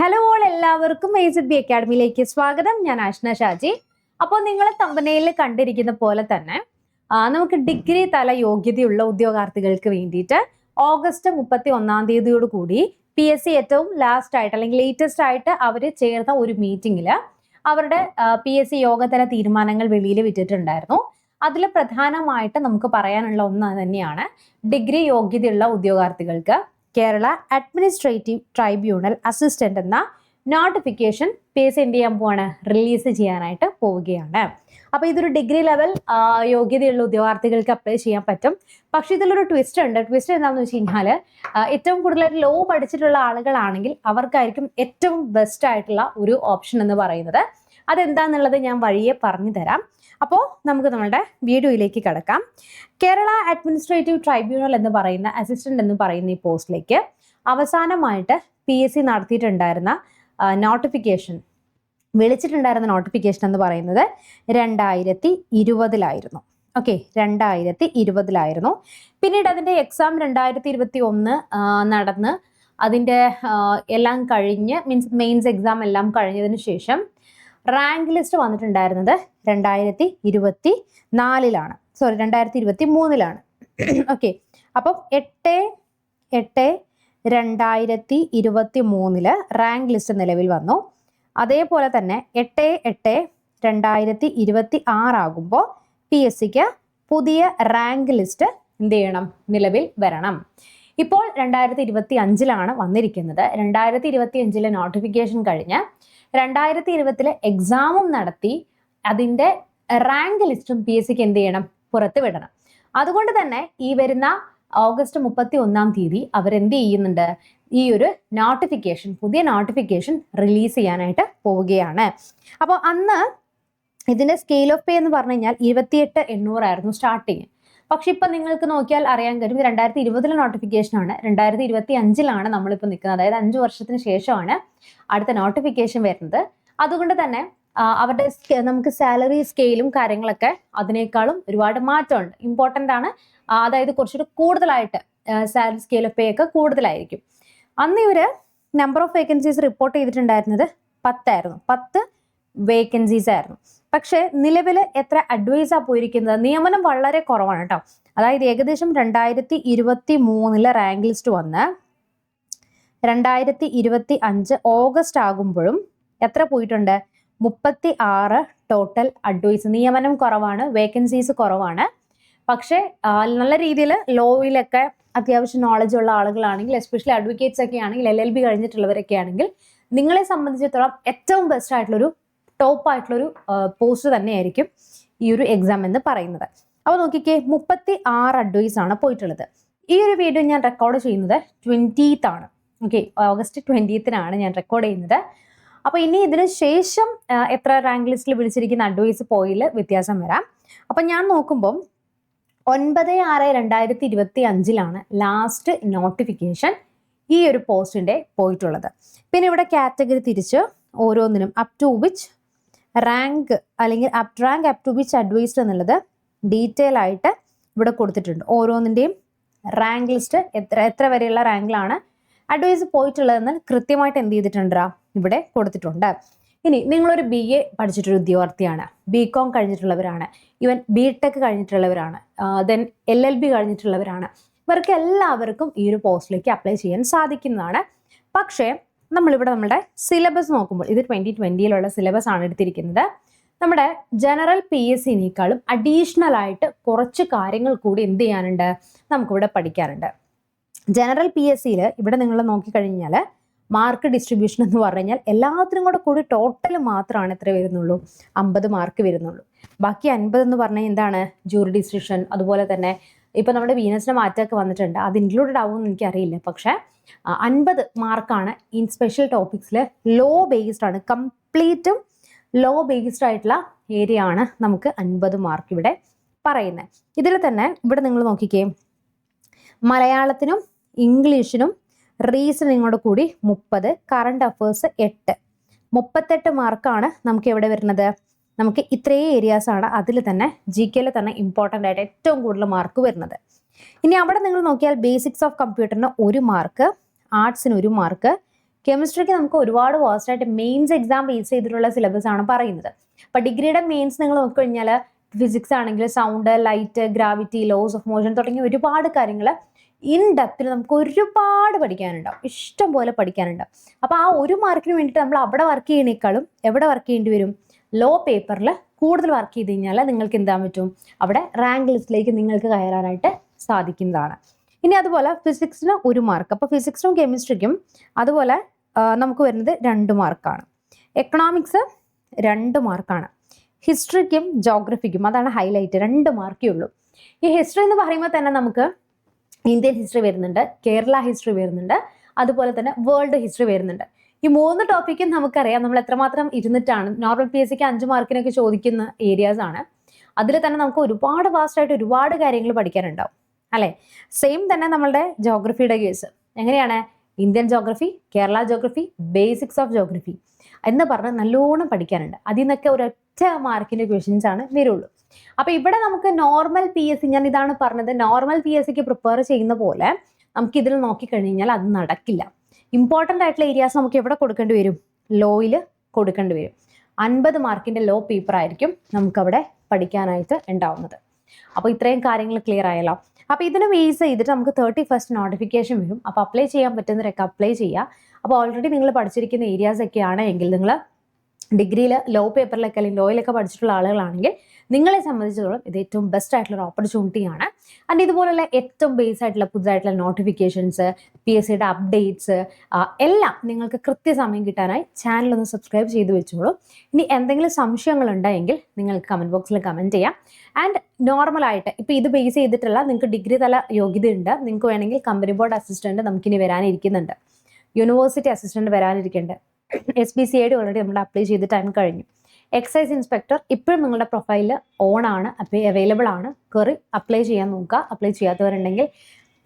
Hello all എല്ലാവർക്കും A B അക്കാഡമിയിലേക്ക് സ്വാഗതം. ഞാൻ ആഷ്ന ഷാജി. അപ്പോൾ നിങ്ങൾ തമ്പനയിൽ കണ്ടിരിക്കുന്ന പോലെ തന്നെ നമുക്ക് ഡിഗ്രി തല യോഗ്യതയുള്ള ഉദ്യോഗാർത്ഥികൾക്ക് വേണ്ടിയിട്ട് ഓഗസ്റ്റ് മുപ്പത്തി ഒന്നാം തീയതിയോട് കൂടി പി എസ് സി ഏറ്റവും ലാസ്റ്റ് ആയിട്ട് അല്ലെങ്കിൽ ലേറ്റസ്റ്റ് ആയിട്ട് അവർ ചേർന്ന ഒരു മീറ്റിംഗിൽ അവരുടെ പി എസ് സി യോഗതല തീരുമാനങ്ങൾ വെളിയിൽ വിട്ടിട്ടുണ്ടായിരുന്നു. അതിൽ പ്രധാനമായിട്ട് നമുക്ക് പറയാനുള്ള ഒന്ന് തന്നെയാണ് ഡിഗ്രി യോഗ്യതയുള്ള ഉദ്യോഗാർത്ഥികൾക്ക്. കേരള അഡ്മിനിസ്ട്രേറ്റീവ് ട്രൈബ്യൂണൽ അസിസ്റ്റന്റ് എന്ന നോട്ടിഫിക്കേഷൻ പേസ് എന്ത് ചെയ്യാൻ പോവാണ്? റിലീസ് ചെയ്യാനായിട്ട് പോവുകയാണ്. അപ്പോൾ ഇതൊരു ഡിഗ്രി ലെവൽ യോഗ്യതയുള്ള ഉദ്യോഗാർത്ഥികൾക്ക് അപ്ലൈ ചെയ്യാൻ പറ്റും. പക്ഷെ ഇതിലൊരു ട്വിസ്റ്റ് ഉണ്ട്. ട്വിസ്റ്റ് എന്താണെന്ന് വെച്ച് കഴിഞ്ഞാൽ ഏറ്റവും കൂടുതലായിട്ട് ലോ പഠിച്ചിട്ടുള്ള ആളുകളാണെങ്കിൽ അവർക്കായിരിക്കും ഏറ്റവും ബെസ്റ്റ് ആയിട്ടുള്ള ഒരു ഓപ്ഷൻ എന്ന് പറയുന്നത്. അതെന്താന്നുള്ളത് ഞാൻ വഴിയെ പറഞ്ഞു തരാം അപ്പോൾ നമുക്ക് നമ്മുടെ വീഡിയോയിലേക്ക് കിടക്കാം. കേരള അഡ്മിനിസ്ട്രേറ്റീവ് ട്രൈബ്യൂണൽ എന്ന് പറയുന്ന അസിസ്റ്റന്റ് എന്ന് പറയുന്ന ഈ പോസ്റ്റിലേക്ക് അവസാനമായിട്ട് പി എസ് സി നടത്തിയിട്ടുണ്ടായിരുന്ന നോട്ടിഫിക്കേഷൻ വിളിച്ചിട്ടുണ്ടായിരുന്ന നോട്ടിഫിക്കേഷൻ എന്ന് പറയുന്നത് രണ്ടായിരത്തി ഇരുപതിലായിരുന്നു ഓക്കെ രണ്ടായിരത്തി ഇരുപതിലായിരുന്നു പിന്നീട് അതിന്റെ എക്സാം രണ്ടായിരത്തി ഇരുപത്തി ഒന്ന് നടന്ന് അതിന്റെ എല്ലാം കഴിഞ്ഞ് മീൻസ് മെയിൻസ് എക്സാം എല്ലാം കഴിഞ്ഞതിന് ശേഷം റാങ്ക് ലിസ്റ്റ് വന്നിട്ടുണ്ടായിരുന്നത് രണ്ടായിരത്തി ഇരുപത്തി നാലിലാണ് സോറി രണ്ടായിരത്തി ഇരുപത്തി മൂന്നിലാണ് ഓക്കെ അപ്പം എട്ട് എട്ട് രണ്ടായിരത്തി ഇരുപത്തി മൂന്നിൽ റാങ്ക് ലിസ്റ്റ് നിലവിൽ വന്നു. അതേപോലെ തന്നെ എട്ട് എട്ട് രണ്ടായിരത്തി ഇരുപത്തി ആറാകുമ്പോൾ പി എസ് സിക്ക് പുതിയ റാങ്ക് ലിസ്റ്റ് എന്ത് ചെയ്യണം? നിലവിൽ വരണം. ഇപ്പോൾ രണ്ടായിരത്തി ഇരുപത്തി അഞ്ചിലാണ് വന്നിരിക്കുന്നത്. രണ്ടായിരത്തി ഇരുപത്തി അഞ്ചിലെ നോട്ടിഫിക്കേഷൻ കഴിഞ്ഞ് രണ്ടായിരത്തി ഇരുപത്തിലെ എക്സാമും നടത്തി അതിന്റെ റാങ്ക് ലിസ്റ്റും പി എസ് സിക്ക് എന്ത് ചെയ്യണം പുറത്ത് വിടണം. അതുകൊണ്ട് തന്നെ ഈ വരുന്ന ഓഗസ്റ്റ് മുപ്പത്തി ഒന്നാം തീയതി അവരെന്ത് ചെയ്യുന്നുണ്ട്? ഈ ഒരു നോട്ടിഫിക്കേഷൻ പുതിയ നോട്ടിഫിക്കേഷൻ റിലീസ് ചെയ്യാനായിട്ട് പോവുകയാണ്. അപ്പോൾ അന്ന് ഇതിന്റെ സ്കെയിൽ ഓഫ് പേ എന്ന് പറഞ്ഞു കഴിഞ്ഞാൽ ഇരുപത്തിയെട്ട് എണ്ണൂറായിരുന്നു സ്റ്റാർട്ടിങ് പക്ഷെ ഇപ്പൊ നിങ്ങൾക്ക് നോക്കിയാൽ അറിയാൻ കഴിയും രണ്ടായിരത്തി ഇരുപതിലെ നോട്ടിഫിക്കേഷൻ ആണ്. രണ്ടായിരത്തി ഇരുപത്തി അഞ്ചിലാണ് നമ്മളിപ്പോൾ നിൽക്കുന്നത് അതായത് അഞ്ച് വർഷത്തിന് ശേഷമാണ് അടുത്ത നോട്ടിഫിക്കേഷൻ വരുന്നത്. അതുകൊണ്ട് തന്നെ അവരുടെ നമുക്ക് സാലറി സ്കെയിലും കാര്യങ്ങളൊക്കെ അതിനേക്കാളും ഒരുപാട് മാറ്റമുണ്ട്. ഇമ്പോർട്ടന്റ് ആണ്. അതായത് കുറച്ചുകൂടി കൂടുതലായിട്ട് സാലറി സ്കെയിൽ പേ ഒക്കെ കൂടുതലായിരിക്കും. അന്ന് ഇവർ നമ്പർ ഓഫ് വേക്കൻസീസ് റിപ്പോർട്ട് ചെയ്തിട്ടുണ്ടായിരുന്നത് പത്തായിരുന്നു. പത്ത് വേക്കൻസീസ് ആയിരുന്നു. പക്ഷേ നിലവിൽ എത്ര അഡ്വൈസാണ് പോയിരിക്കുന്നത്? നിയമനം വളരെ കുറവാണ് കേട്ടോ. അതായത് ഏകദേശം രണ്ടായിരത്തി ഇരുപത്തി മൂന്നിലെ റാങ്ക് ലിസ്റ്റ് വന്ന് രണ്ടായിരത്തി ഇരുപത്തി അഞ്ച് ഓഗസ്റ്റ് ആകുമ്പോഴും എത്ര പോയിട്ടുണ്ട്? മുപ്പത്തി ആറ് ടോട്ടൽ അഡ്വൈസ് നിയമനം കുറവാണ് വേക്കൻസീസ് കുറവാണ്. പക്ഷേ നല്ല രീതിയിൽ ലോയിലൊക്കെ അത്യാവശ്യം നോളജ് ഉള്ള ആളുകളാണെങ്കിൽ എസ്പെഷ്യലി അഡ്വക്കേറ്റ്സ് ഒക്കെ ആണെങ്കിൽ എൽ എൽ ബി കഴിഞ്ഞിട്ടുള്ളവരൊക്കെ ആണെങ്കിൽ നിങ്ങളെ സംബന്ധിച്ചിടത്തോളം ഏറ്റവും ബെസ്റ്റ് ആയിട്ടുള്ളൊരു ടോപ്പ് ആയിട്ടുള്ളൊരു പോസ്റ്റ് തന്നെയായിരിക്കും ഈ ഒരു എക്സാം എന്ന് പറയുന്നത്. അപ്പോൾ നോക്കിക്കേ മുപ്പത്തി ആറ് അഡ്വൈസ് ആണ് പോയിട്ടുള്ളത്. ഈ ഒരു വീഡിയോ ഞാൻ റെക്കോർഡ് ചെയ്യുന്നത് ട്വന്റീത്ത് ആണ്. ഓക്കെ ഓഗസ്റ്റ് ട്വന്റീത്തിനാണ് ഞാൻ റെക്കോർഡ് ചെയ്യുന്നത്. അപ്പോൾ ഇനി ഇതിന് ശേഷം എത്ര റാങ്ക് ലിസ്റ്റിൽ വിളിച്ചിരിക്കുന്ന അഡ്വൈസ് പോയിൽ വ്യത്യാസം വരാം. അപ്പം ഞാൻ നോക്കുമ്പോൾ ഒൻപത് ആറ് രണ്ടായിരത്തി ഇരുപത്തി അഞ്ചിലാണ് ലാസ്റ്റ് നോട്ടിഫിക്കേഷൻ ഈ ഒരു പോസ്റ്റിന്റെ പോയിട്ടുള്ളത്. പിന്നെ ഇവിടെ കാറ്റഗറി തിരിച്ച് ഓരോന്നിനും അപ് ടു വിച്ച് റാങ്ക് അല്ലെങ്കിൽ up rank up to which advised എന്നുള്ളത് ഡീറ്റെയിൽ ആയിട്ട് ഇവിടെ കൊടുത്തിട്ടുണ്ട്. ഓരോന്നിന്റെയും റാങ്ക് ലിസ്റ്റ് എത്ര എത്ര വരെയുള്ള റാങ്കിലാണ് അഡ്വൈസ് പോയിട്ടുള്ളതെന്ന് കൃത്യമായിട്ട് എന്ത് ചെയ്തിട്ടുണ്ടാ ഇവിടെ കൊടുത്തിട്ടുണ്ട്. ഇനി നിങ്ങളൊരു ബി എ പഠിച്ചിട്ടൊരു ഉദ്യോഗാർത്ഥിയാണ്. ബി കോം കഴിഞ്ഞിട്ടുള്ളവരാണ്. ഈവൻ ബി ടെക് കഴിഞ്ഞിട്ടുള്ളവരാണ്. ദെൻ എൽ എൽ ബി കഴിഞ്ഞിട്ടുള്ളവരാണ്. ഇവർക്ക് എല്ലാവർക്കും ഈ ഒരു പോസ്റ്റിലേക്ക് അപ്ലൈ ചെയ്യാൻ സാധിക്കുന്നതാണ്. പക്ഷേ നമ്മളിവിടെ നമ്മുടെ സിലബസ് നോക്കുമ്പോൾ ഇത് ട്വന്റി ട്വന്റിയിലുള്ള സിലബസ് ആണ് എടുത്തിരിക്കുന്നത്. നമ്മുടെ ജനറൽ പി എസ് സിനേക്കാളും അഡീഷണൽ ആയിട്ട് കുറച്ച് കാര്യങ്ങൾ കൂടി എന്ത് ചെയ്യാനുണ്ട്? നമുക്കിവിടെ പഠിക്കാനുണ്ട്. ജനറൽ പി എസ് സിയിൽ ഇവിടെ നിങ്ങൾ നോക്കിക്കഴിഞ്ഞാൽ മാർക്ക് ഡിസ്ട്രിബ്യൂഷൻ എന്ന് പറഞ്ഞു എല്ലാത്തിനും കൂടെ കൂടി ടോട്ടൽ മാത്രമാണ് എത്ര വരുന്നുള്ളൂ? അമ്പത് മാർക്ക് വരുന്നുള്ളൂ. ബാക്കി അൻപത് എന്ന് പറഞ്ഞാൽ എന്താണ്? ജൂറി ഡിസിഷൻ അതുപോലെ തന്നെ ഇപ്പം നമ്മുടെ വീനസിന്റെ മാറ്റമൊക്കെ വന്നിട്ടുണ്ട്. അത് ഇൻക്ലൂഡഡ് ആവുമെന്ന് എനിക്കറിയില്ല. പക്ഷേ അൻപത് മാർക്കാണ് ഇൻ സ്പെഷ്യൽ ടോപ്പിക്സിൽ ലോ ബേസ്ഡ് ആണ്. കംപ്ലീറ്റും ലോ ബേസ്ഡ് ആയിട്ടുള്ള ഏരിയ ആണ് നമുക്ക് അൻപത് മാർക്ക് ഇവിടെ പറയുന്നത്. ഇതിൽ തന്നെ ഇവിടെ നിങ്ങൾ നോക്കിക്കേ. മലയാളത്തിനും ഇംഗ്ലീഷിനും റീസണിങ്ങോട് കൂടി മുപ്പത് കറണ്ട് അഫേഴ്സ് എട്ട്. മുപ്പത്തെട്ട് മാർക്കാണ് നമുക്ക് എവിടെ വരുന്നത്? നമുക്ക് ഇത്രയും ഏരിയാസ് ആണ് അതിൽ തന്നെ ജി കെയിൽ തന്നെ ഇമ്പോർട്ടന്റ് ആയിട്ട് ഏറ്റവും കൂടുതൽ മാർക്ക് വരുന്നത്. ഇനി അവിടെ നിങ്ങൾ നോക്കിയാൽ ബേസിക്സ് ഓഫ് കമ്പ്യൂട്ടറിന് ഒരു മാർക്ക് ആർട്സിന് ഒരു മാർക്ക് കെമിസ്ട്രിക്ക് നമുക്ക് ഒരുപാട് വാസ്റ്റ് ആയിട്ട് മെയിൻസ് എക്സാം ബേസ് ചെയ്തിട്ടുള്ള സിലബസ് ആണ് പറയുന്നത്. അപ്പം ഡിഗ്രിയുടെ മെയിൻസ് നിങ്ങൾ നോക്കിക്കഴിഞ്ഞാൽ ഫിസിക്സ് ആണെങ്കിൽ sound light gravity laws of motion തുടങ്ങിയ ഒരുപാട് കാര്യങ്ങൾ ഇൻ ഡെപ്തിൽ നമുക്ക് ഒരുപാട് പഠിക്കാനുണ്ടാവും. ഇഷ്ടം പോലെ പഠിക്കാനുണ്ടാവും. അപ്പോൾ ആ ഒരു മാർക്കിന് വേണ്ടിയിട്ട് നമ്മൾ അവിടെ വർക്ക് ചെയ്യണേക്കാളും എവിടെ വർക്ക് ചെയ്യേണ്ടി വരും? ലോ പേപ്പറിൽ കൂടുതൽ വർക്ക് ചെയ്ത് കഴിഞ്ഞാൽ നിങ്ങൾക്ക് എന്താ പറ്റും? അവിടെ റാങ്ക് ലിസ്റ്റിലേക്ക് നിങ്ങൾക്ക് കയറാനായിട്ട് സാധിക്കുന്നതാണ്. ഇനി അതുപോലെ ഫിസിക്സിന് ഒരു മാർക്ക് അപ്പോൾ ഫിസിക്സിനും കെമിസ്ട്രിക്കും അതുപോലെ നമുക്ക് വരുന്നത് രണ്ട് മാർക്കാണ് എക്കണോമിക്സ് രണ്ട് മാർക്കാണ് ഹിസ്റ്ററിക്കും ജോഗ്രഫിക്കും അതാണ് ഹൈലൈറ്റ് രണ്ട് മാർക്കേ ഉള്ളൂ. ഈ ഹിസ്റ്ററി എന്ന് പറയുമ്പോൾ തന്നെ നമുക്ക് ഇന്ത്യൻ ഹിസ്റ്ററി വരുന്നുണ്ട് കേരള ഹിസ്റ്ററി വരുന്നുണ്ട് അതുപോലെ തന്നെ വേൾഡ് ഹിസ്റ്ററി വരുന്നുണ്ട്. ഈ മൂന്ന് ടോപ്പിക്കും നമുക്കറിയാം. നമ്മൾ എത്രമാത്രം ഇരുന്നിട്ടാണ് നോർമൽ പി എസ് സിക്ക് അഞ്ച് മാർക്കിനൊക്കെ ചോദിക്കുന്ന ഏരിയാസ് ആണ്. അതിൽ തന്നെ നമുക്ക് ഒരുപാട് ഫാസ്റ്റ് ആയിട്ട് ഒരുപാട് കാര്യങ്ങൾ പഠിക്കാനുണ്ടാവും. അല്ലേ? സെയിം തന്നെ നമ്മളുടെ ജോഗ്രഫിയുടെ കേസ് എങ്ങനെയാണ്? Indian geography Kerala geography basics of geography എന്ന് പറഞ്ഞ് നല്ലോണം പഠിക്കാനുണ്ട്. അതിൽ നിന്നൊക്കെ ഒരൊറ്റ മാർക്കിന്റെ ക്വസ്റ്റ്യൻസ് ആണ് വരുള്ളൂ. അപ്പോൾ ഇവിടെ നമുക്ക് നോർമൽ പി എസ് സി ഞാൻ ഇതാണ് പറഞ്ഞത് നോർമൽ പി എസ് സിക്ക് പ്രിപ്പയർ ചെയ്യുന്ന പോലെ നമുക്ക് ഇതിൽ നോക്കിക്കഴിഞ്ഞാൽ കഴിഞ്ഞാൽ അത് നടക്കില്ല. ഇമ്പോർട്ടന്റ് ആയിട്ടുള്ള ഏരിയാസ് നമുക്ക് എവിടെ കൊടുക്കേണ്ടി വരും? ലോയിൽ കൊടുക്കേണ്ടി വരും. അൻപത് മാർക്കിന്റെ ലോ പേപ്പർ ആയിരിക്കും നമുക്കവിടെ പഠിക്കാനായിട്ട് ഉണ്ടാവുന്നത്. അപ്പോൾ ഇത്രയും കാര്യങ്ങൾ ക്ലിയർ ആയല്ലോ. അപ്പോൾ ഇതിന് ബേസ് ചെയ്തിട്ട് നമുക്ക് തേർട്ടി ഫസ്റ്റ് നോട്ടിഫിക്കേഷൻ വരും. അപ്പോൾ അപ്ലൈ ചെയ്യാൻ പറ്റുന്നവരൊക്കെ അപ്ലൈ ചെയ്യുക. അപ്പോൾ ഓൾറെഡി നിങ്ങൾ പഠിച്ചിരിക്കുന്ന ഏരിയാസ് ഒക്കെയാണ് എങ്കിൽ നിങ്ങൾ ഡിഗ്രിയിൽ ലോ പേപ്പറിലൊക്കെ അല്ലെങ്കിൽ ലോയിലൊക്കെ പഠിച്ചിട്ടുള്ള ആളുകളാണെങ്കിൽ നിങ്ങളെ സംബന്ധിച്ചിടത്തോളം ഇത് ഏറ്റവും ബെസ്റ്റ് ആയിട്ടുള്ള ഒരു ഓപ്പർച്യൂണിറ്റിയാണ് ആൻഡ് ഇതുപോലുള്ള ഏറ്റവും ബേസ് ആയിട്ടുള്ള പുതുതായിട്ടുള്ള നോട്ടിഫിക്കേഷൻസ് പി എസ് സിയുടെ അപ്ഡേറ്റ്സ് എല്ലാം നിങ്ങൾക്ക് കൃത്യസമയം കിട്ടാനായി ചാനൽ ഒന്ന് സബ്സ്ക്രൈബ് ചെയ്ത് വെച്ചോളൂ. ഇനി എന്തെങ്കിലും സംശയങ്ങൾ ഉണ്ടെങ്കിൽ നിങ്ങൾക്ക് കമന്റ് ബോക്സിൽ കമന്റ് ചെയ്യാം. ആൻഡ് നോർമലായിട്ട് ഇപ്പോൾ ഇത് ബേസ് ചെയ്തിട്ടുള്ള നിങ്ങൾക്ക് ഡിഗ്രി തല യോഗ്യതയുണ്ട്. നിങ്ങൾക്ക് വേണമെങ്കിൽ കമ്പനി ബോർഡ് അസിസ്റ്റന്റ് നമുക്കിനി വരാനിരിക്കുന്നുണ്ട്. University assistant വരാനിരിക്കുന്നുണ്ട് S B C I D already നമ്മൾ അപ്ലൈ ചെയ്ത് ടൈം കഴിഞ്ഞു. എക്സൈസ് ഇൻസ്പെക്ടർ ഇപ്പോഴും നിങ്ങളുടെ പ്രൊഫൈൽ ഓൺ ആണ് അപ്പോൾ അവൈലബിൾ ആണ്. കയറി അപ്ലൈ ചെയ്യാൻ നോക്കുക. അപ്ലൈ ചെയ്യാത്തവരുണ്ടെങ്കിൽ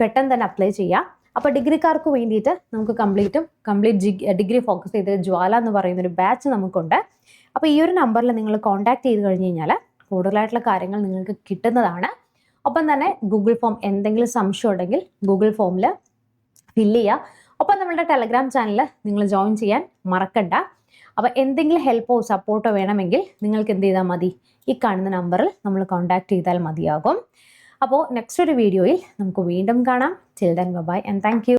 പെട്ടെന്ന് തന്നെ അപ്ലൈ ചെയ്യാം. അപ്പോൾ ഡിഗ്രിക്കാർക്ക് വേണ്ടിയിട്ട് നമുക്ക് കംപ്ലീറ്റും കംപ്ലീറ്റ് ഡിഗ്രി ഫോക്കസ് ചെയ്ത ജ്വാല എന്ന് പറയുന്ന ഒരു ബാച്ച് നമുക്കുണ്ട്. അപ്പോൾ ഈ ഒരു നമ്പറിൽ നിങ്ങൾ കോൺടാക്ട് ചെയ്ത് കഴിഞ്ഞ് കഴിഞ്ഞാൽ കൂടുതലായിട്ടുള്ള കാര്യങ്ങൾ നിങ്ങൾക്ക് കിട്ടുന്നതാണ്. ഒപ്പം തന്നെ ഗൂഗിൾ ഫോം എന്തെങ്കിലും സംശയം ഉണ്ടെങ്കിൽ ഗൂഗിൾ ഫോമിൽ ഫില്ല് ചെയ്യുക ഒപ്പം നമ്മളുടെ ടെലഗ്രാം ചാനൽ നിങ്ങൾ ജോയിൻ ചെയ്യാൻ മറക്കണ്ട. അപ്പോൾ എന്തെങ്കിലും ഹെൽപ്പോ സപ്പോർട്ടോ വേണമെങ്കിൽ നിങ്ങൾക്ക് എന്ത് ചെയ്താൽ മതി? ഈ കാണുന്ന നമ്പറിൽ നമ്മൾ കോൺടാക്ട് ചെയ്താൽ മതിയാകും. അപ്പോൾ നെക്സ്റ്റ് ഒരു വീഡിയോയിൽ നമുക്ക് വീണ്ടും കാണാം. Children by and thank